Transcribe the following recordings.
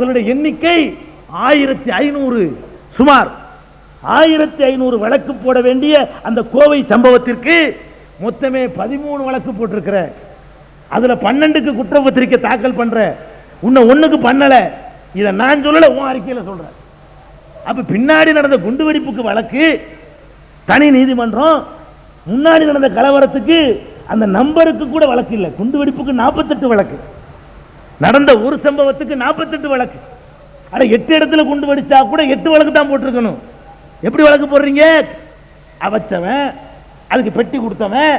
அவர்களுடைய எண்ணிக்கை ஆயிரத்தி ஐநூறு சுமார். ஆயிரத்தி ஐநூறு வழக்கு போட வேண்டிய அந்த கோவை சம்பவத்திற்கு மொத்தமே பதிமூணு வழக்கு போட்டிருக்கிற. அதுல பன்னெண்டுக்கு குற்றப்பத்திரிக்கை தாக்கல் பண்ற. உன்னை ஒண்ணுக்கு பண்ணல. இதை நான் சொல்லல உன் அறிக்கையில சொல்றேன் அப்ப பின்னாடி நடந்த குண்டுவெடிப்புக்கு வழக்கு தனி நீதிமன்றம். முன்னாடி நடந்த கலவரத்துக்கு அந்த நம்பருக்கு கூட வழக்கு இல்லை. குண்டுவெடிப்புக்கு நாற்பத்தெட்டு வழக்கு. நடந்த ஒரு சம்பவத்துக்கு நாற்பத்தெட்டு வழக்கு. அட எட்டு இடத்துல குண்டு வெடிச்சா கூட எட்டு வழக்கு தான் போட்டிருக்கணும். எப்படி வழக்கு போடுறீங்க? அவச்சவன் அதுக்கு பெட்டி கொடுத்தவன்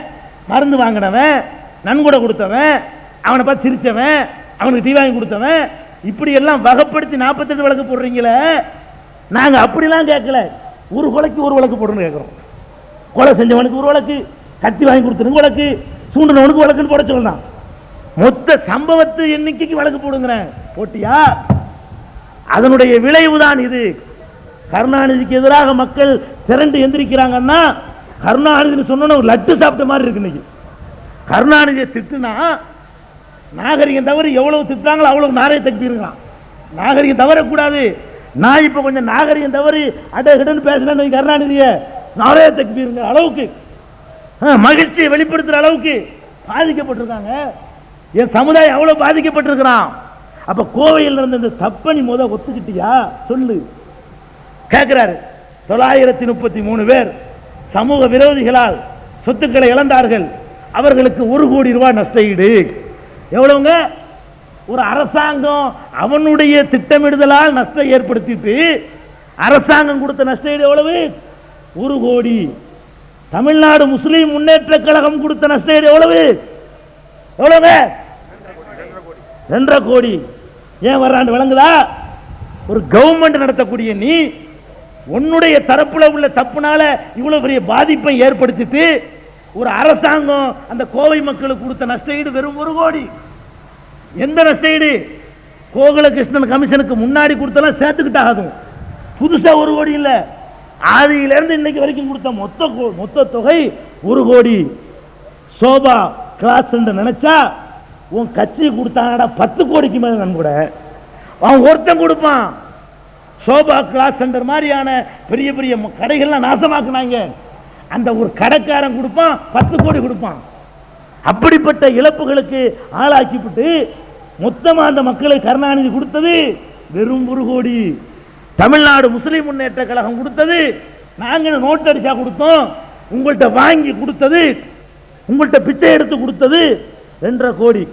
மருந்து வாங்கினவன் நன்கொடை கொடுத்தவன் அவனை பார்த்து சிரிச்சவன் அவனுக்கு டீ வாங்கி கொடுத்தவன். இப்படி எல்லாம் வகைப்படுத்தி நாற்பத்தெட்டு வழக்கு போடுறீங்களே? நாங்கள் அப்படிலாம் கேட்கல. ஒரு கொலைக்கு ஒரு வழக்கு போடணும்னு கேட்குறோம். கொலை செஞ்சவனுக்கு ஒரு வழக்கு கத்தி வாங்கி கொடுத்தனுக்கு வழக்கு தூண்டினவனுக்கு வழக்குன்னு போட சொல்லலாம் மொத்த சம்பவத்து எண்ணிக்கைக்கு வழக்கு போடுங்கிறேன். போட்டியா? அதனுடைய விளைவுதான் இது. கருணாநிதிக்கு எதிராக மக்கள் திரண்டு எந்திரிக்கிறாங்கன்னா கருணாநிதி சொன்ன ஒரு லட்டு சாப்பிட்ட மாதிரி இருக்கு இன்னைக்கு. கருணாநிதியை திட்டுனா நாகரிகம் தவிர எவ்வளவு திட்டாங்களோ அவ்வளவு நாரே தப்பிருக்கலாம் நாகரிகம் தவறக்கூடாது. நான் இப்ப கொஞ்சம் நாகரிகம் தவறி அட கிடன்னு பேசுறேன்னு கருணாநிதியை. நாரே தப்பிருங்க அளவுக்கு. மகிழ்ச்சியை வெளிப்படுத்துற அளவுக்கு பாதிக்கப்பட்டிருக்காங்க. என் சமுதாயம் அவ்வளவு பாதிக்கப்பட்டிருக்கிறான்? அப்ப கோவையில் இருந்த இந்த தப்பனி நீ முத ஒத்துக்கிட்டியா? சொல்லு. கேட்கிறாரு தொள்ளாயிரத்தி முப்பத்தி மூணு பேர் சமூக விரோதிகளால் சொத்துக்களை இழந்தார்கள். அவர்களுக்கு ஒரு கோடி ரூபாய் நஷ்ட ஈடு எவ்வளவுங்க? ஒரு அரசாங்கம் அவனுடைய திட்டமிடுதலால் நஷ்டம் ஏற்படுத்திட்டு அரசாங்கம் கொடுத்த நஷ்ட ஈடு எவ்வளவு? ஒரு கோடி. தமிழ்நாடு முஸ்லீம் முன்னேற்ற கழகம் கொடுத்த நஷ்ட ஈடு எவ்வளவு? எவ்வளவு ரெண்டரை கோடி ஏன் வர்றாண்டு விளங்குதா? ஒரு கவர்மெண்ட் நடத்தக்கூடிய நீ உன்னுடைய தரப்புல உள்ள தப்புனால இவ்வளவு பெரிய பாதிப்பை ஏற்படுத்திட்டு ஒரு அரசாங்கம் அந்த கோவை மக்களுக்கு கொடுத்த நஷ்ட ஈடு வெறும் ஒரு கோடி. எந்த நஷ்ட ஈடு கோகுலகிருஷ்ணன் கமிஷனுக்கு முன்னாடி கொடுத்தலாம் சேர்த்துக்கிட்டா ஆகும் புதுசா ஒரு கோடி இல்ல. ஆதியிலிருந்து இன்னைக்கு வரைக்கும் கொடுத்த மொத்த கோ- மொத்த தொகை ஒரு கோடி. சோபா கிளாஸ் நினைச்சா உன் கட்சி கொடுத்தானடா பத்து கோடிக்கு மேல நன்கூட அவன் ஒருத்தன் கொடுப்பான். சோபா கிளாஸ் சென்டர் மாதிரியான பெரிய பெரிய கடைகள்லாம் நாசமாக்குனாங்க. அந்த ஒரு கடைக்காரன் கொடுப்பான் பத்து கோடி கொடுப்பான். அப்படிப்பட்ட இழப்புகளுக்கு ஆளாக்கிவிட்டு மொத்தமா அந்த மக்களுக்கு கருணாநிதி கொடுத்தது வெறும் ஒரு கோடி. தமிழ்நாடு முஸ்லிம் முன்னேற்ற கழகம் கொடுத்தது. நாங்கள் நோட் அடிச்சா கொடுத்தோம்? உங்கள்கிட்ட வாங்கி கொடுத்தது. உங்கள்கிட்ட பிச்சை எடுத்து கொடுத்தது. ரெண்டரை கோடி.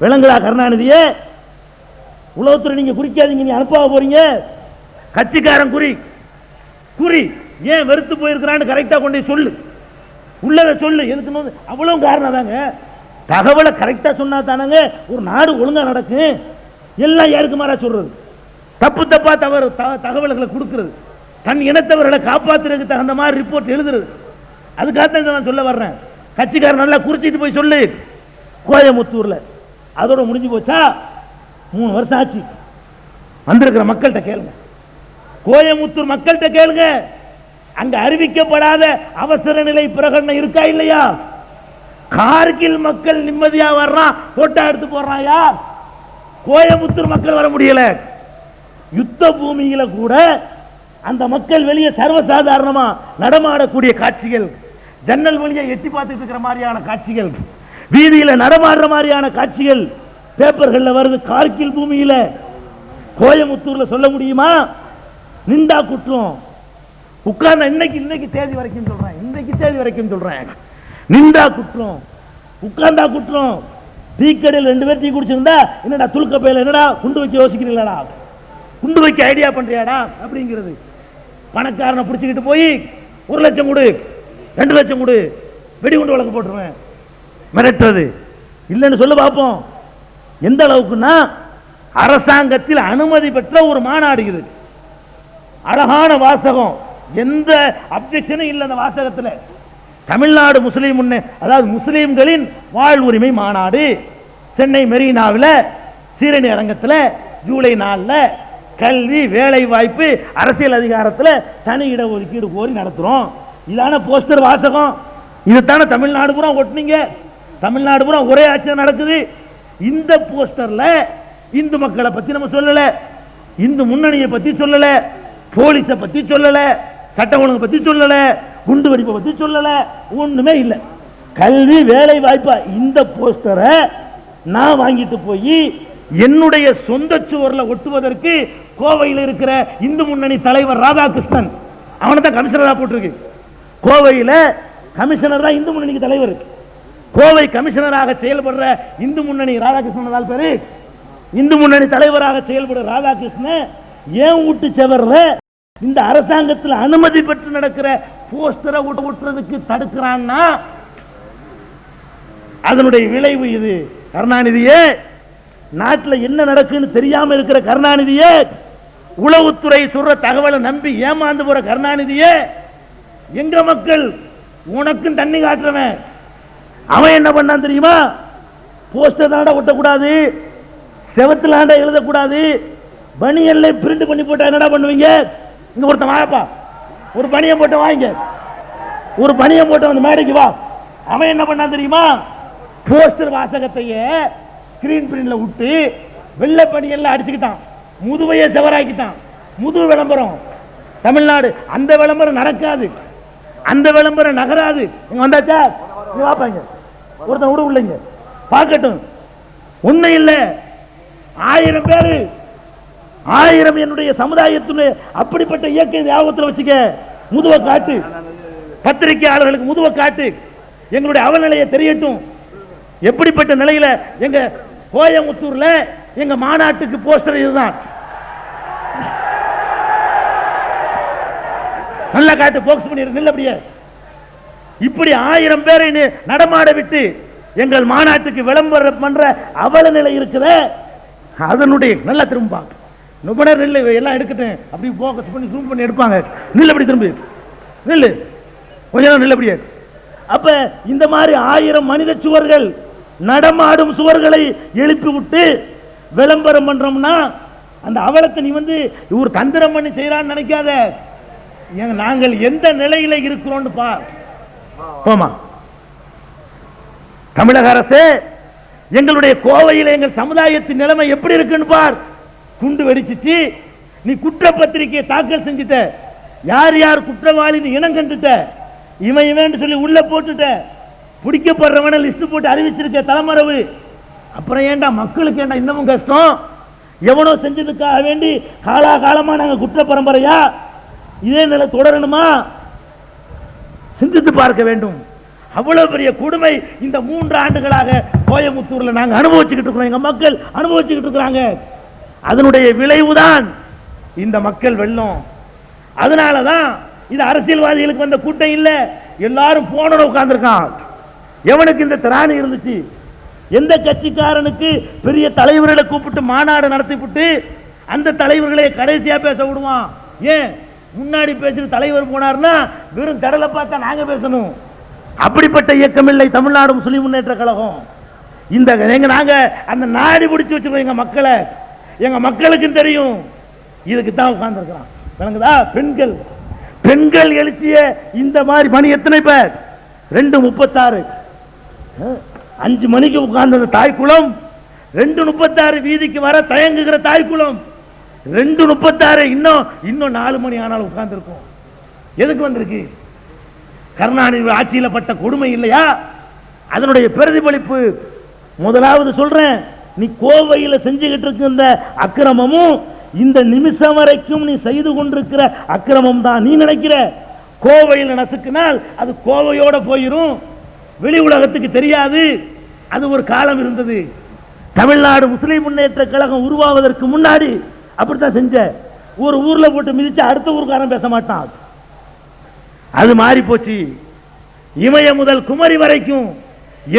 விலங்குலா கருணாநிதியே. உளவுத்துறை நீங்க குறிக்காதீங்க நீ அனுப்ப போறீங்க. கட்சிக்காரன் குறி. குறி. ஏன் வெறுத்து போயிருக்கிறான்னு கரெக்டா கொண்டு சொல்லு. உள்ளத சொல்லு. எதுக்குன்னு வந்து அவ்வளவு காரணம் தாங்க. தகவலை கரெக்டா சொன்னா தானங்க ஒரு நாடு ஒழுங்கா நடக்கும் எல்லாம் யாருக்கு மாறா சொல்றது? தப்பு தப்பா தவறு த- தகவல்களை கொடுக்கறது. தன் இனத்தவர்களை காப்பாத்துறதுக்கு தகுந்த மாதிரி ரிப்போர்ட் எழுதுறது. அதுக்காக தான் நான் சொல்ல வர்றேன். கட்சிக்காரன் நல்லா குறிச்சிட்டு போய் சொல்லு. கோயமுத்தூர்ல அதோட முடிஞ்சு போச்சா? மூணு வருஷம் ஆச்சு. வந்திருக்கிற மக்கள்கிட்ட கேளுங்க. கோயமுத்தூர் மக்கள்கிட்ட கேளுங்க. அங்க அறிவிக்கப்படாத அவசர நிலை பிரகடனம் இருக்கா இல்லையா? கார்கில் மக்கள் நிம்மதியா வர்றான் போட்டா எடுத்து போடுறான் யார்? கோயமுத்தூர் மக்கள் வர முடியல. யுத்த பூமியில கூட அந்த மக்கள் வெளியே சர்வசாதாரணமா நடமாடக்கூடிய காட்சிகள் ஜன்னல் வழியை எட்டி பார்த்துட்டு இருக்கிற மாதிரியான காட்சிகள். வீதியில நடமாடுற மாதிரியான காட்சிகள் பேப்பர்கள்ல வருது. கார்கில் பூமியில. கோயமுத்தூர்ல சொல்ல முடியுமா? நின்றா குற்றம். உட்கார்ந்த இன்னைக்கு இன்னைக்கு தேதி வரைக்கும் சொல்றேன். இன்னைக்கு தேதி வரைக்கும் சொல்றேன். நின்றா குற்றம். உட்கார்ந்தா குற்றம். டீக்கடையில் ரெண்டு பேர் டீ குடிச்சிருந்தா என்னடா துளுக்க பையில என்னடா குண்டு வைக்க யோசிக்கிறீங்களாடா குண்டு வைக்க ஐடியா பண்றியாடா? அப்படிங்கிறது. பணக்காரனை பிடிச்சிக்கிட்டு போய் ஒரு லட்சம் கொடு. ரெண்டு லட்சம் கொடு. வெடிகுண்டு வழக்கு போட்டுருவேன். மிரட்டுறது. இல்லைன்னு சொல்ல பார்ப்போம் எந்த அளவுக்குன்னா அரசாங்கத்தில் அனுமதி பெற்ற ஒரு மாநாடு இது. அழகான வாசகம். எந்த அப்செக்ஷனும் இல்லை அந்த வாசகத்தில். தமிழ்நாடு முஸ்லீம் முன்னே அதாவது முஸ்லீம்களின் வாழ்வுரிமை மாநாடு. சென்னை மெரினாவில் சீரணி அரங்கத்தில் ஜூலை நாளில் கல்வி வேலை வாய்ப்பு அரசியல் அதிகாரத்தில் தனி இடஒதுக்கீடு கோரி நடத்துகிறோம் இதான போஸ்டர் வாசகம். இதுதானே தமிழ்நாடு பூரா ஒட்டுனீங்க தமிழ்நாடு பூரா ஒரே ஆட்சி நடக்குது. இந்த போஸ்டர்ல இந்து மக்களை பத்தி நம்ம சொல்லல. இந்து முன்னணியை பத்தி சொல்லல. போலீஸை பத்தி சொல்லல. சட்ட ஒழுங்கு பத்தி சொல்லல. குண்டு வெடிப்பை பத்தி சொல்லல. ஒண்ணுமே இல்லை. கல்வி வேலை வாய்ப்பா இந்த போஸ்டரை நான் வாங்கிட்டு போய் என்னுடைய சொந்த சுவரில் ஒட்டுவதற்கு கோவையில் இருக்கிற இந்து முன்னணி தலைவர் ராதாகிருஷ்ணன். அவனை தான் கமிஷனராக போட்டிருக்கு. கோவையில் கமிஷனர் தான் இந்து முன்னணிக்கு தலைவர். கோவை கமிஷனராக செயல்படுற இந்து முன்னணி ராதாகிருஷ்ணன் பேரு. இந்து முன்னணி தலைவராக செயல்படுற ராதாகிருஷ்ணன் ஏன் வீட்டு செவர்ல இந்த அரசாங்கத்தில் அனுமதி பெற்று நடக்கிற போஸ்டரை விட்டு ஒட்டுறதுக்கு தடுக்கிறான்னா? அதனுடைய விளைவு இது. கருணாநிதியே நாட்டில் என்ன நடக்குன்னு தெரியாம இருக்கிற கருணாநிதியே உளவுத்துறை சொல்ற தகவலை நம்பி ஏமாந்து போற கருணாநிதியே எங்க மக்கள் உனக்கும் தண்ணி காட்டுறவன். அவன் என்ன பண்ணான் தெரியுமா? போஸ்டர் தாண்டா ஒட்டக்கூடாது. செவத்துல ஆண்டா எழுதக்கூடாது. பனியல்ல பிரிண்ட் பண்ணி போட்டா என்னடா பண்ணுவீங்க? இங்க ஒருத்தன் வாப்பா ஒரு பனியம் போட்டு வாங்க. ஒரு பனியம் போட்டு வந்து மேடைக்கு வா. அவன் என்ன பண்ணான் தெரியுமா? போஸ்டர் வாசகத்தையே ஸ்கிரீன் பிரிண்ட்ல விட்டு வெள்ளை பனியெல்லாம் அடிச்சுக்கிட்டான். முதுவையை செவராக்கிட்டான். முது விளம்பரம். தமிழ்நாடு அந்த விளம்பரம் நடக்காது. அந்த விளம்பரம் நகராது. இங்க வந்தாச்சா? நீ வாப்பாங்க ஒருத்தன் விட இல்லைங்க பார்க்கட்டும். உண்மை இல்ல. ஆயிரம் பேரு ஆயிரம் என்னுடைய சமுதாயத்தினுடைய அப்படிப்பட்ட இயக்க ஞாபகத்தில் வச்சுக்க முதுவ காட்டு. பத்திரிகையாளர்களுக்கு முதுவ காட்டு. எங்களுடைய அவநிலையை தெரியட்டும். எப்படிப்பட்ட நிலையில எங்க கோயமுத்தூர்ல எங்க மாநாட்டுக்கு போஸ்டர் இதுதான். நல்லா காட்டு போக்ஸ் பண்ணிடு நில்ல அப்படியே. இப்படி ஆயிரம் பேரை நடமாட விட்டு எங்கள் மாநாட்டுக்கு விளம்பரம் பண்ற அவல நிலை இருக்குதே. அதனுடைய நல்லா திரும்ப நிபுணர் நில்லு எல்லாம் எடுக்கட்டும். அப்படி போக்கஸ் பண்ணி ஜூம் பண்ணி எடுப்பாங்க. நெல் அப்படி திரும்பி? நில்லு கொஞ்ச நேரம் நில்லு அப்படியே. அப்ப இந்த மாதிரி ஆயிரம் மனித சுவர்கள் நடமாடும் சுவர்களை எழுப்பி விட்டு விளம்பரம் பண்றோம்னா அந்த அவலத்தை நீ வந்து இவர் தந்திரம் பண்ணி செய்யறான்னு நினைக்காத. நாங்கள் எந்த நிலையில இருக்கிறோம்னு பார். போமா தமிழக அரசு எங்களுடைய கோவையில் எங்கள் சமுதாயத்தின் நிலைமை எப்படி இருக்குன்னு பார். குண்டு வெடிச்சிச்சு. நீ குற்றப்பத்திரிகையை தாக்கல் செஞ்சுட்ட. யார் யார் குற்றவாளின்னு இனம் கண்டுட்ட. இவன் இவன் சொல்லி உள்ள போட்டுட்ட. பிடிக்கப்படுறவன லிஸ்ட் போட்டு அறிவிச்சிருக்க தலைமறைவு. அப்புறம் ஏண்டா மக்களுக்கு ஏண்டா இன்னமும் கஷ்டம்? எவனோ செஞ்சதுக்காக வேண்டி காலா காலமா குற்ற பரம்பரையா இதே நிலை தொடரணுமா? சிந்தித்து பார்க்க வேண்டும். அவ்வளவு பெரிய கொடுமை இந்த மூன்று ஆண்டுகளாக கோயம்புத்தூர்ல நாங்க அனுபவிச்சுக்கிட்டு இருக்கிறோம். எங்க மக்கள் அனுபவிச்சுக்கிட்டு இருக்கிறாங்க. அதனுடைய விளைவுதான் இந்த மக்கள் வெள்ளம். அதனாலதான் இது அரசியல்வாதிகளுக்கு வந்த கூட்டம் இல்ல. எல்லாரும் போன உட்கார்ந்திருக்கான் எவனுக்கு இந்த திராணி இருந்துச்சு? எந்த கட்சிக்காரனுக்கு பெரிய தலைவர்களை கூப்பிட்டு மாநாடு நடத்திவிட்டு அந்த தலைவர்களை கடைசியா பேச விடுவான்? ஏன்? முன்னாடி பேசின தலைவர் போனார்னா வெறும் கடலை பார்த்தா நாங்க பேசணும். அப்படிப்பட்ட இயக்கம் இல்லை தமிழ்நாடு முஸ்லீம் முன்னேற்ற கழகம். இந்த எங்க நாங்க அந்த நாடி பிடிச்சு வச்சிருக்கோம் எங்க மக்களை. எங்க மக்களுக்கும் தெரியும். இதுக்கு தான் உட்கார்ந்துருக்கிறான். விளங்குதா? பெண்கள். பெண்கள் எழுச்சிய இந்த மாதிரி பணி எத்தனை பேர்? ரெண்டு முப்பத்தாறு. அஞ்சு மணிக்கு உட்கார்ந்த தாய்க்குளம் ரெண்டு முப்பத்தாறு வீதிக்கு வர தயங்குகிற தாய்க்குளம். ரெண்டு முப்பத்தாறு இன்னும் இன்னும் நாலு மணி ஆனாலும் உட்கார்ந்துருக்கும். எதுக்கு வந்திருக்கு? கருணாநிதி ஆட்சியில் பட்ட கொடுமை இல்லையா? அதனுடைய பிரதிபலிப்பு முதலாவது சொல்றேன். நீ கோவையில் செஞ்சுக்கிட்டு இருக்க இந்த அக்கிரமமும் இந்த நிமிஷம் வரைக்கும் நீ செய்து கொண்டிருக்கிற அக்கிரமம் தான் நீ நினைக்கிற. கோவையில் நசுக்கினால் அது கோவையோட போயிரும். வெளி உலகத்துக்கு தெரியாது. அது ஒரு காலம் இருந்தது. தமிழ்நாடு முஸ்லிம் முன்னேற்ற கழகம் உருவாவதற்கு முன்னாடி அப்படித்தான் செஞ்ச ஒரு ஊர்ல போட்டு மிதிச்சு அடுத்த ஊருக்காரன் பேச மாட்டான். அது மாறி போச்சு. இமய முதல் குமரி வரைக்கும்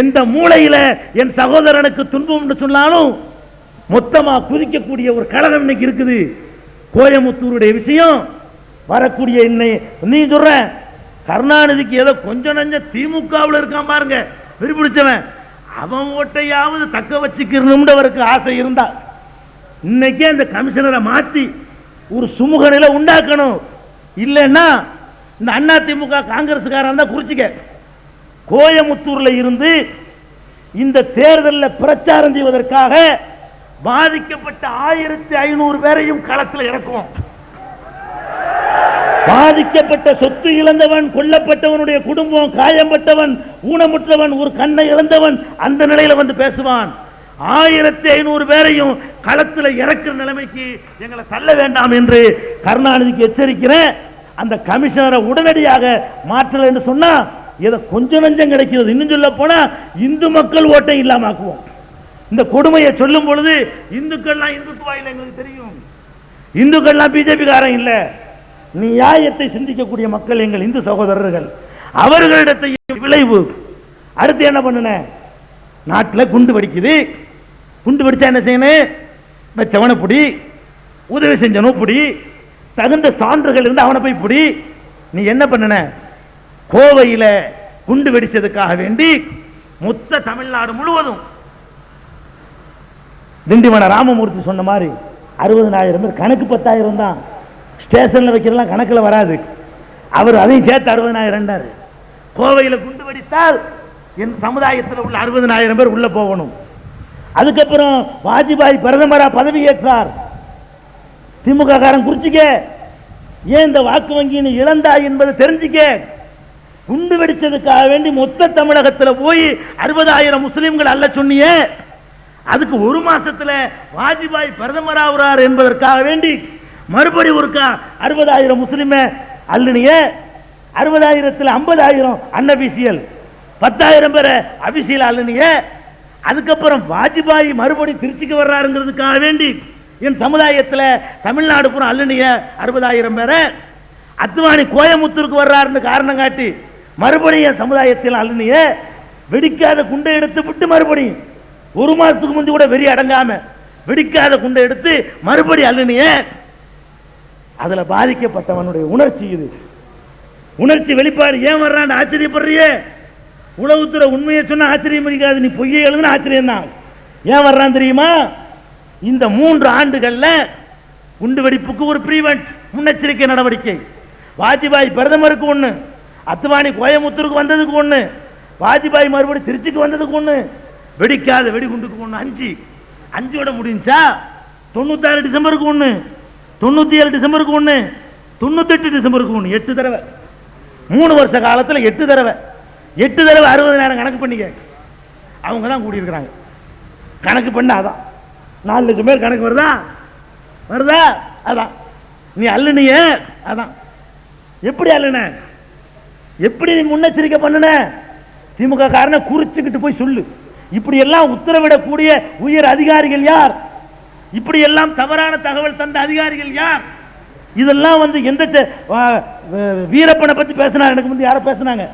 எந்த மூலையில என் சகோதரனுக்கு துன்பம்னு சொன்னாலும் மொத்தமா குதிக்கக்கூடிய ஒரு கழகம் இன்னைக்கு இருக்குது. கோயமுத்தூருடைய விஷயம் வரக்கூடிய இன்னை நீ சொல்ற கருணாநிதிக்கு ஏதோ கொஞ்சம் நஞ்ச திமுகவில் இருக்கான் பாருங்க விரும்பிடிச்சவன் அவன் ஓட்டையாவது தக்க வச்சுக்கணும்னு அவருக்கு ஆசை இருந்தா. இன்னைக்கே அந்த கமிஷனரை மாத்தி ஒரு சுமூக நிலை உண்டாக்கணும். இல்லைன்னா இந்த அண்ணா திமுக காங்கிரஸ்காரன் தான் குறிச்சிக்க. கோயமுத்தூர்ல இருந்து இந்த தேர்தலில் பிரச்சாரம் செய்வதற்காக பாதிக்கப்பட்ட ஆயிரத்தி ஐநூறு பேரையும் களத்தில் இறக்குவோம். பாதிக்கப்பட்ட சொத்து இழந்தவன் கொல்லப்பட்டவனுடைய குடும்பம் காயம்பட்டவன் ஊனமுற்றவன் ஒரு கண்ணை இழந்தவன் அந்த நிலையில வந்து பேசுவான். ஆயிரத்தி ஐநூறு பேரையும் களத்தில் இறக்குற நிலைமைக்கு எங்களை தள்ள வேண்டாம் என்று கருணாநிதிக்கு எச்சரிக்கிறேன். அந்த கமிஷனரை உடனடியாக மாற்றல என்று சொன்னா இதை கொஞ்சம் நஞ்சம் கிடைக்கிறது. இன்னும் சொல்ல போனா இந்து மக்கள் ஓட்டை இல்லாமக்குவோம். இந்த கொடுமையை சொல்லும் பொழுது இந்துக்கள்லாம் இந்துத்துவா இல்லை எங்களுக்கு தெரியும். இந்துக்கள்லாம் பிஜேபி காரன் இல்லை. நியாயத்தை சிந்திக்கக்கூடிய மக்கள் எங்கள் இந்து சகோதரர்கள். அவர்களிடத்தை விளைவு. அடுத்து என்ன பண்ணுன? நாட்டில் குண்டு வெடிக்குது. குண்டு வெடிச்சா என்ன செய்யணும்? வச்சவனை புடி உதவி செஞ்சனோ பிடி தகுந்த சான்றுகள் இருந்து அவனை போய் பிடி. நீ என்ன பண்ணுன? கோவையில குண்டு வெடிச்சதுக்காக வேண்டி மொத்த தமிழ்நாடு முழுவதும் திண்டிவன ராமமூர்த்தி சொன்ன மாதிரி அறுபதனாயிரம் பேர் கணக்கு பத்தாயிரம் தான். ஸ்டேஷன்ல வைக்கிறலாம் கணக்கில் வராது. அவர் அதையும் சேர்த்து அறுபதனாயிரம் கோவையில் குண்டு வெடித்தால் என் சமுதாயத்தில் உள்ள அறுபதனாயிரம் பேர் உள்ள போகணும். அதுக்கப்புறம் வாஜ்பாய் பிரதமரா பதவி ஏற்றார். திமுக காரன் குறிச்சிக்க ஏன் இந்த வாக்கு வங்கின்னு இழந்தா இழந்தாய் என்பதை தெரிஞ்சுக்க குண்டு வெடிச்சதுக்காக வேண்டி மொத்த தமிழகத்தில் போய் அறுபதாயிரம் முஸ்லீம்கள் அல்ல சொன்னியே. அதுக்கு ஒரு மாசத்துல வாஜ்பாய் பிரதமர் ஆகுறார் என்பதற்காக வேண்டி மறுபடி ஒருக்கா அறுபதாயிரம் முஸ்லிமே அல்லனிய. அறுபதாயிரத்தில் ஐம்பதாயிரம் அன்னபிசியல் பத்தாயிரம் பேரை அபிசியல் அல்லனிய. அதுக்கப்புறம் வாஜ்பாய் மறுபடி திருச்சிக்கு வர்றாருங்கிறதுக்காக வேண்டி என் சமுதாயத்தில் தமிழ்நாடு பூரா அல்லனிய அறுபதாயிரம் பேரை அத்வானி கோயமுத்தூருக்கு வர்றாருன்னு காரணம் காட்டி மறுபடியும் என் சமுதாயத்தில் அல்லனிய வெடிக்காத குண்டை எடுத்து விட்டு மறுபடியும் ஒரு மாசத்துக்கு முந்தி கூட வெறி அடங்காம வெடிக்காத குண்டை எடுத்து மறுபடி அல்லனிய அதுல பாதிக்கப்பட்டவனுடைய உணர்ச்சி இது. உணர்ச்சி வெளிப்பாடு ஏன் வர்றான்னு ஆச்சரியப்படுறியே? உளவுத்துறை உண்மையை சொன்ன ஆச்சரியம் இருக்காது நீ பொய்யை எழுதுன ஆச்சரியம் தான் ஏன் வர்றான் தெரியுமா? இந்த மூன்று ஆண்டுகள்ல குண்டு வெடிப்புக்கு ஒரு ப்ரீவென்ட் முன்னெச்சரிக்கை நடவடிக்கை. வாஜ்பாய் பிரதமருக்கு ஒண்ணு அத்துவானி கோயமுத்தூருக்கு வந்ததுக்கு ஒண்ணு வாஜ்பாய் மறுபடி திருச்சிக்கு வந்ததுக்கு ஒண்ணு வெடிக்காத வெடிகுண்டுக்கு ஒண்ணு அஞ்சு. அஞ்சோட முடிஞ்சா தொண்ணூத்தாறு டிசம்பருக்கு ஒண்ணு தொண்ணூத்தி ஏழு டிசம்பருக்கு ஒண்ணு தொண்ணூத்தெட்டு டிசம்பருக்கு ஒண்ணு எட்டு தடவை. மூணு வருஷ காலத்துல எட்டு தடவை. எட்டு தடவை அறுபதாயிரம் கணக்கு பண்ணிக்க அவங்க தான் கூடியிருக்கிறாங்க. கணக்கு பண்ண அதான். நாலு லட்சம் பேர் கணக்கு வருதா? வருதா? அதான். நீ அல்லுனிய அதான். எப்படி அல்லுன எப்படி நீ முன்னெச்சரிக்கை பண்ணுன? திமுக காரனை குறிச்சுக்கிட்டு போய் சொல்லு. இப்படி எல்லாம் உத்தரவிடக்கூடிய உயர் அதிகாரிகள் யார்? இப்படி எல்லாம் தவறான தகவல் தந்த அதிகாரிகள் யார்? இதெல்லாம் வந்து எந்த வீரப்பனை பத்தி பேசினார். எனக்கு முந்தி யாரோ பேசினாங்க.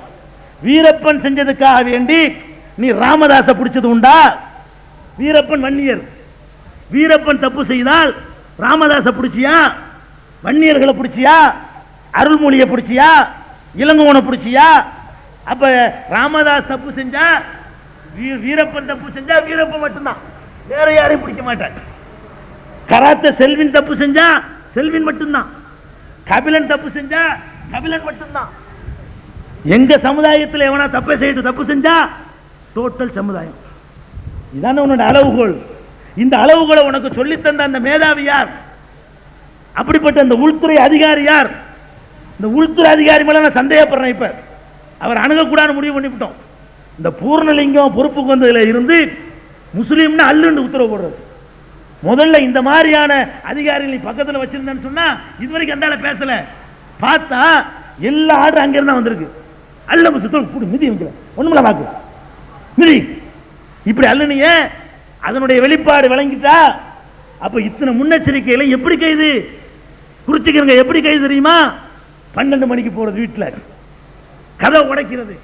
வீரப்பன் செஞ்சதுக்காக வேண்டி நீ ராமதாச பிடிச்சது உண்டா? வீரப்பன் வன்னியர். வீரப்பன் தப்பு செய்தால் ராமதாச பிடிச்சியா? வன்னியர்களை பிடிச்சியா? அருள்மொழியை பிடிச்சியா? இளங்கோவனை பிடிச்சியா? அப்ப ராமதாஸ் தப்பு செஞ்சா வீ- வீரப்பன் தப்பு செஞ்சா வீரப்பன் மட்டும்தான். வேற யாரையும் பிடிக்க மாட்டாங்க கராத்த செல்வின் தப்பு செஞ்சா செல்வின் மட்டும்தான். கபிலன் தப்பு செஞ்சா கபிலன் மட்டும்தான். எங்க சமுதாயத்தில் எவனா தப்பை செய்யட்டு தப்பு செஞ்சா? டோட்டல் சமுதாயம். இதான உன்னோட அளவுகோல். இந்த அளவுகளை உனக்கு சொல்லித்தந்த அந்த மேதாவி யார்? அப்படிப்பட்ட அந்த உள்துறை அதிகாரி யார்? இந்த உள்துறை அதிகாரி மேல நான் சந்தேகப்படுறேன் இப்ப. அவர் அணுகக்கூடாதுன்னு முடிவு பண்ணிவிட்டோம். இந்த பூர்ணலிங்கம் பொறுப்புக்கு வந்ததுல இருந்து முஸ்லீம்னு அல்லுன்னு உத்தரவு போடுறது. முதல்ல இந்த மாதிரியான அதிகாரிகள் பக்கத்தில் பக்கத்துல வச்சிருந்தேன்னு சொன்னா இதுவரைக்கும் அந்த பேசலை பேசல. பார்த்தா எல்லா ஆர்டர் அங்க வந்திருக்கு. அல்ல சுத்தம் கூடு மிதி வைக்கல ஒண்ணுமில்ல பாக்கு மிதி. இப்படி அல்லனிய அதனுடைய வெளிப்பாடு விளங்கிட்டா அப்ப இத்தனை முன்னெச்சரிக்கையில எப்படி கைது? குறிச்சிக்கிறங்க எப்படி கைது தெரியுமா? பன்னெண்டு மணிக்கு போறது வீட்டில் கதை உடைக்கிறது.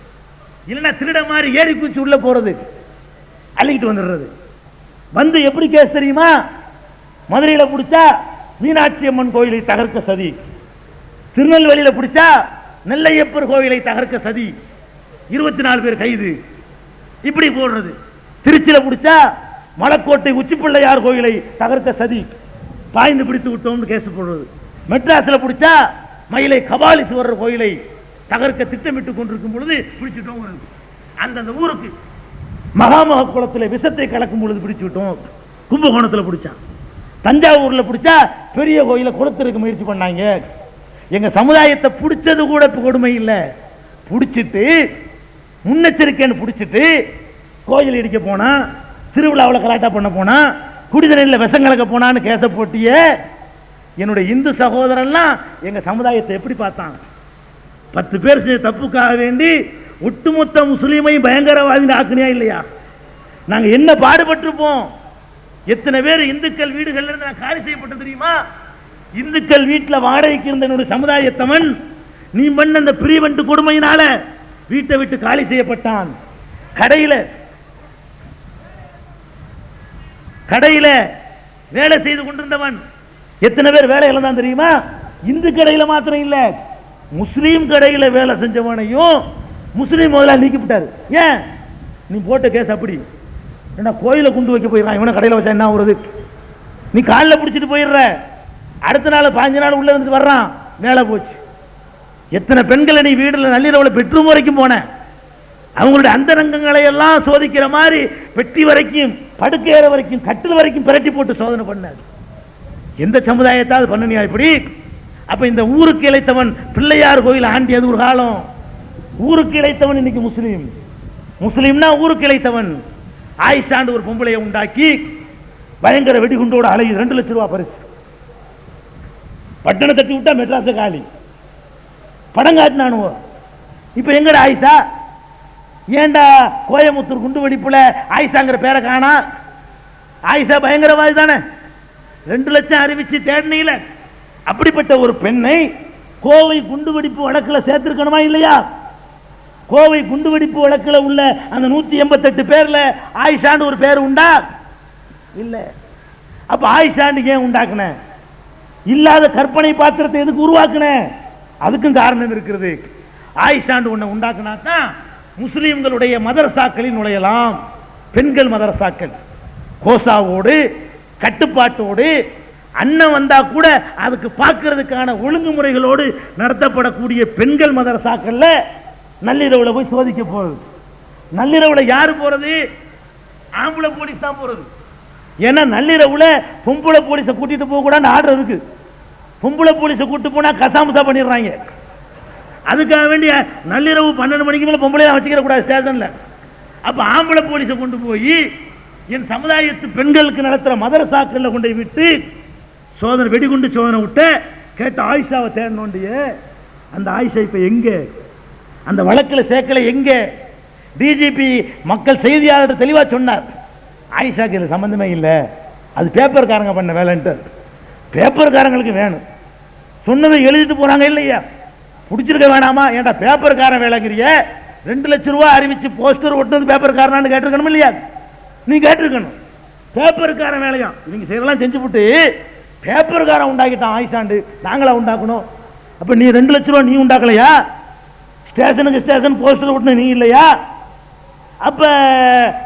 இல்லைன்னா திருட மாதிரி ஏறி குச்சி உள்ள போறது. அள்ளிக்கிட்டு வந்துடுறது. வந்து எப்படி கேஸ் தெரியுமா? மதுரையில் பிடிச்சா மீனாட்சி அம்மன் கோயிலை தகர்க்க சதி. திருநெல்வேலியில் பிடிச்சா நெல்லையப்பர் கோயிலை தகர்க்க சதி. இருபத்தி நாலு பேர் கைது. இப்படி போடுறது. திருச்சியில் பிடிச்சா மலக்கோட்டை உச்சிப்பிள்ளையார் கோயிலை தகர்க்க சதி. பாய்ந்து பிடித்து விட்டோம்னு கேஸ் போடுறது. மெட்ராஸில் பிடிச்சா மயிலை கபாலீஸ்வரர் கோயிலை தகர்க்க திட்டமிட்டு கொண்டிருக்கும் பொழுது பிடிச்சிட்டோம் அந்தந்த ஊருக்கு மகாமக குளத்தில் விஷத்தை கலக்கும் பொழுது பிடிச்சு விட்டோம் கும்பகோணத்தில் பிடிச்சான் தஞ்சாவூரில் பிடிச்சா பெரிய கோயிலை கொடுத்துருக்க முயற்சி பண்ணாங்க. எங்க சமுதாயத்தை பிடிச்சது கூட இப்ப கொடுமை இல்லை. பிடிச்சிட்டு முன்னெச்சரிக்கைன்னு பிடிச்சிட்டு கோயில் இடிக்க போனா திருவிழாவில் கலாட்டா பண்ண போனா குடிதனில் விஷம் கலக்க போனான்னு கேச போட்டியே என்னுடைய இந்து சகோதரன்லாம் எங்க சமுதாயத்தை எப்படி பார்த்தான்? பத்து பேர் செய்ய தப்புக்காக வேண்டி ஒட்டுமொத்த முஸ்லீமையும் பயங்கரவாதி ஆக்குனியா இல்லையா? நாங்க என்ன பாடுபட்டிருப்போம்? எத்தனை பேர் இந்துக்கள் வீடுகள்ல இருந்து நான் காலி செய்யப்பட்டு தெரியுமா? இந்துக்கள் வீட்டில் வாடகைக்கு இருந்த என்னுடைய சமுதாயத்தவன். நீ பண்ண அந்த பிரிவெண்ட் கொடுமையினால வீட்டை விட்டு காலி செய்யப்பட்டான். கடையில கடையில வேலை செய்து கொண்டிருந்தவன். எத்தனை பேர் வேலை இழந்தான் தெரியுமா? இந்து கடையில் மாத்திரம் இல்லை. முஸ்லீம் கடையில் வேலை செஞ்சவனையும் முஸ்லீம் முதல்ல நீக்கிவிட்டாரு ஏன்? நீ போட்ட கேஸ் அப்படி. என்ன கோயிலை குண்டு வைக்க போயிடறான். இவனை கடையில் வச்சா என்ன வருது நீ காலில் பிடிச்சிட்டு போயிடுற. அடுத்த நாள் பாஞ்சு நாள் உள்ள வந்துட்டு வர்றான். வேலை போச்சு. எத்தனை பெண்களை நீ வீடுல நள்ளிரவுல பெட்ரூம் வரைக்கும் போன? அவங்களுடைய அந்தரங்கங்களை எல்லாம் சோதிக்கிற மாதிரி பெட்டி வரைக்கும் படுக்கையற வரைக்கும் கட்டில் வரைக்கும் பிரட்டி போட்டு சோதனை பண்ணாரு. எந்த சமுதாயத்தால் பண்ணனியா இப்படி? அப்ப இந்த ஊருக்கு இழைத்தவன் பிள்ளையார் கோயில் ஆண்டியது ஒரு காலம். ஊருக்கு இழைத்தவன் இன்னைக்கு முஸ்லீம். முஸ்லீம்னா ஊருக்கு இழைத்தவன். ஆயிஷாண்டு ஒரு பொம்பளையை உண்டாக்கி பயங்கர வெடிகுண்டோட அலையுது ரெண்டு லட்சம் ரூபா பரிசு. பட்டணம் தட்டி விட்டா மெட்ராஸ் காலி. படம் காட்டினானுவோ. இப்ப எங்கடா ஆயிஷா? ஏன்டா கோயமுத்தூர் குண்டு வெடிப்புல ஆயிஷாங்கிற பேரை காணா? ஆயிஷா பயங்கரவாதி தானே. ரெண்டு லட்சம் அறிவிச்சு தேடினீல அப்படிப்பட்ட ஒரு பெண்ணை கோவை குண்டு வெடிப்பு வழக்கில் சேர்த்திருக்கணுமா இல்லையா? கோவை குண்டு வெடிப்பு வழக்கில் உள்ள அந்த நூத்தி எண்பத்தெட்டு பேர்ல ஆயிஷான்னு ஒரு பேர் உண்டா? இல்ல. அப்ப ஆயிஷாண்டு ஏன் உண்டாக்குன? இல்லாத கற்பனை பாத்திரத்தை எதுக்கு உருவாக்குன? அதுக்கும் காரணம் இருக்கிறது. ஆயிஷாண்டு ஒன்றை உண்டாக்குனா தான் முஸ்லீம்களுடைய மதரசாக்களில் நுழையலாம். பெண்கள் மதரசாக்கள். கோசாவோடு கட்டுப்பாட்டோடு அண்ணன் வந்தா கூட அதுக்கு பார்க்கறதுக்கான ஒழுங்குமுறைகளோடு நடத்தப்படக்கூடிய பெண்கள் மதரசாக்கள்ல நள்ளிரவுல போய் சோதிக்க போறது. நள்ளிரவுல யாரு போறது? ஆம்பளை போலீஸ் தான் போறது. ஏன்னா நள்ளிரவுல பொம்பளை போலீஸை கூட்டிட்டு போக கூடாது ஆர்டர் இருக்கு. பொம்பளை போலீஸை கூட்டு போனா கசாமுசா பண்ணிடுறாங்க. அதுக்காக வேண்டிய நள்ளிரவு பன்னெண்டு மணிக்கு மேலே பொம்பளையெல்லாம் வச்சுக்கிற கூடாது ஸ்டேஷனில். அப்போ ஆம்பளை போலீஸை கொண்டு போய் என் சமுதாயத்து பெண்களுக்கு நடத்துகிற மதரசாக்கள்ல கொண்டு போய் விட்டு சோதனை வெடிகுண்டு சோதனை விட்ட கேட்ட ஆயிஷாவை தேடணுண்டிய அந்த ஆயிஷா இப்போ எங்கே? அந்த வழக்கில் சேர்க்கல எங்கே? டிஜிபி மக்கள் செய்தியாளர் தெளிவாக சொன்னார். ஆயிஷாக்கு இதில் சம்மந்தமே இல்லை. அது பேப்பர்காரங்க பண்ண வேலைன்ட்டு. பேப்பர்காரங்களுக்கு வேணும். சொன்னதை எழுதிட்டு போறாங்க இல்லையா? பிடிச்சிருக்க வேணாமா? ஏன்டா பேப்பர்காரன் வேலைங்கிறிய ரெண்டு லட்சம் ரூபாய் அறிவிச்சு போஸ்டர் ஒட்டுனது பேப்பர்காரனான்னு கேட்டிருக்கணும் இல்லையா? நீ கேட்டிருக்கணும். பேப்பர்காரன் வேலையா இவங்க செய்யலாம் செஞ்சு விட்டு பேப்பர்காரன் உண்டாக்கிட்டான் ஆயிஷாண்டு. நாங்களா உண்டாக்கணும். அப்ப நீ ரெண்டு லட்சம் ரூபாய் நீ உண்டாக்கலையா? ஸ்டேஷனுக்கு ஸ்டேஷன் போஸ்டர் ஒட்டுன நீ இல்லையா? அப்ப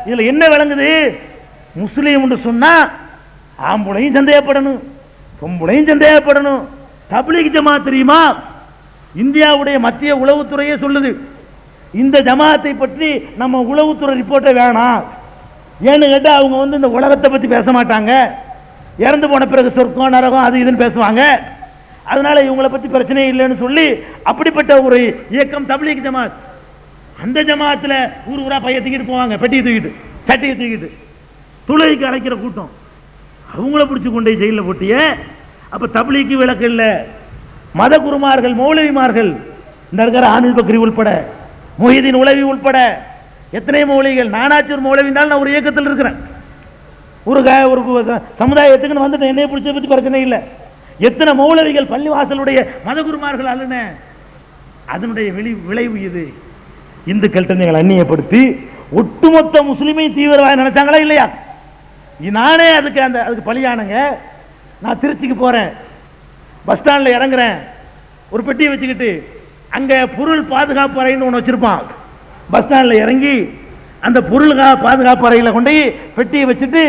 இதுல என்ன விளங்குது? முஸ்லீம் சொன்னா ஆம்பளையும் சந்தேகப்படணும். பொம்பளையும் சந்தேகப்படணும். தப்லீக் ஜமாத் தெரியுமா? இந்தியாவுடைய மத்திய உளவுத்துறையே சொல்லுது. இந்த ஜமாத்தை பற்றி நம்ம உளவுத்துறை ரிப்போர்ட்டை வேணாம் ஏன்னு கேட்டால் அவங்க வந்து இந்த உலகத்தை பற்றி பேச மாட்டாங்க. இறந்து போன பிறகு சொர்க்கம் நரகம் அது இதுன்னு பேசுவாங்க. அதனால இவங்களை பற்றி பிரச்சனையே இல்லைன்னு சொல்லி அப்படிப்பட்ட ஒரு இயக்கம் தபிலீக் ஜமாத். அந்த ஜமாத்தில் ஊர் ஊரா பைய தூக்கிட்டு போவாங்க. பெட்டியை தூக்கிட்டு சட்டியை தூக்கிட்டு. துளைக்கு அழைக்கிற கூட்டம். அவங்கள பிடிச்சி கொண்டு போய் ஜெயிலில் போட்டிய? அப்போ தபிலிக்கு விளக்கு இல்லை. மத குருமார்கள் மௌலவிமார்கள் இந்த இருக்கிற ஆனில் பக்ரி உள்பட மொஹிதீன் உளவி உள்பட எத்தனை மௌலிகள் நானாச்சூர் மௌலவினால் நான் ஒரு இயக்கத்தில் இருக்கிறேன். ஒரு க- ஒரு சமுதாயத்துக்குன்னு வந்துட்டு என்னைய பிடிச்சத பற்றி பிரச்சனை இல்லை. எத்தனை மௌலவிகள் பள்ளிவாசலுடைய மதகுருமார்கள் அல்லன அதனுடைய விளை விளைவு இது. இந்துக்கள்கிட்ட எங்களை அந்நியப்படுத்தி ஒட்டுமொத்த முஸ்லீமை தீவிரவாதி நினைச்சாங்களா இல்லையா? நானே அதுக்கு அந்த அதுக்கு பலியானுங்க. நான் திருச்சிக்கு போறேன். பஸ் ஸ்டாண்டில் இறங்குறேன். ஒரு பெட்டியை வச்சுக்கிட்டு அங்கே பொருள் பாதுகாப்பு அறைன்னு ஒன்று வச்சிருப்பான். பஸ் ஸ்டாண்டில் இறங்கி அந்த பொருள் பாதுகாப்பு அறையில் கொண்டு போய் பெட்டியை வச்சுட்டு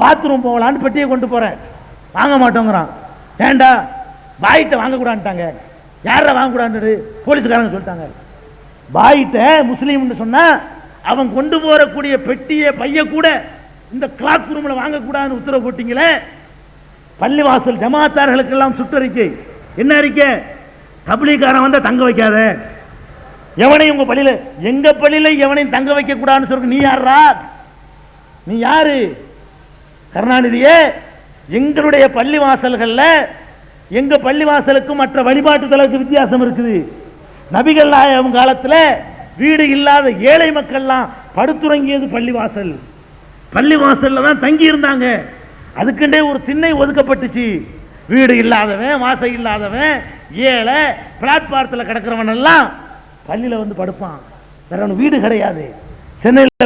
பாத்ரூம் போகலான்னு பெட்டியை கொண்டு போகிறேன் வாங்க மாட்டோங்கிறான். ஏண்டா? பாய்கிட்ட வாங்கக்கூடான்ட்டாங்க யாரை வாங்கக்கூடாது போலீஸ்காரங்க சொல்லிட்டாங்க. பாய்கிட்ட முஸ்லீம்னு சொன்னால் அவன் கொண்டு போகக்கூடிய பெட்டியை பைய கூட இந்த கிளாக் ரூம்ல வாங்கக்கூடாதுன்னு உத்தரவு போட்டீங்களே? பள்ளிவாசல் ஜமாத்தார்களுக்கெல்லாம் சுற்றறிக்கை. என்ன அறிக்கை? தபிலிகாரன் வந்தா தங்க வைக்காத. எவனையும் உங்க பள்ளியில எங்க பள்ளியில எவனையும் தங்க வைக்க கூடாதுன்னு சொல்ற நீ யாரா நீ யாரு? கருணாநிதியே எங்களுடைய பள்ளி வாசல்கள்ல எங்க பள்ளிவாசலுக்கும் மற்ற வழிபாட்டு தலத்துக்கு வித்தியாசம் இருக்குது. நபிகள் நாயகம் காலத்துல வீடு இல்லாத ஏழை மக்கள்லாம் படுத்துறங்கியது பள்ளிவாசல். பள்ளிவாசல்ல தான் தங்கி இருந்தாங்க அதுக்குண்டே ஒரு திண்ணை ஒதுக்கப்பட்டுச்சு. வீடு இல்லாதவன் வாசல் இல்லாதவன் ஏழை பிளாட்பாரத்தில் கிடக்கிறவன் எல்லாம் பள்ளியில வந்து படுப்பான். வேற வீடு கிடையாது. சென்னையில்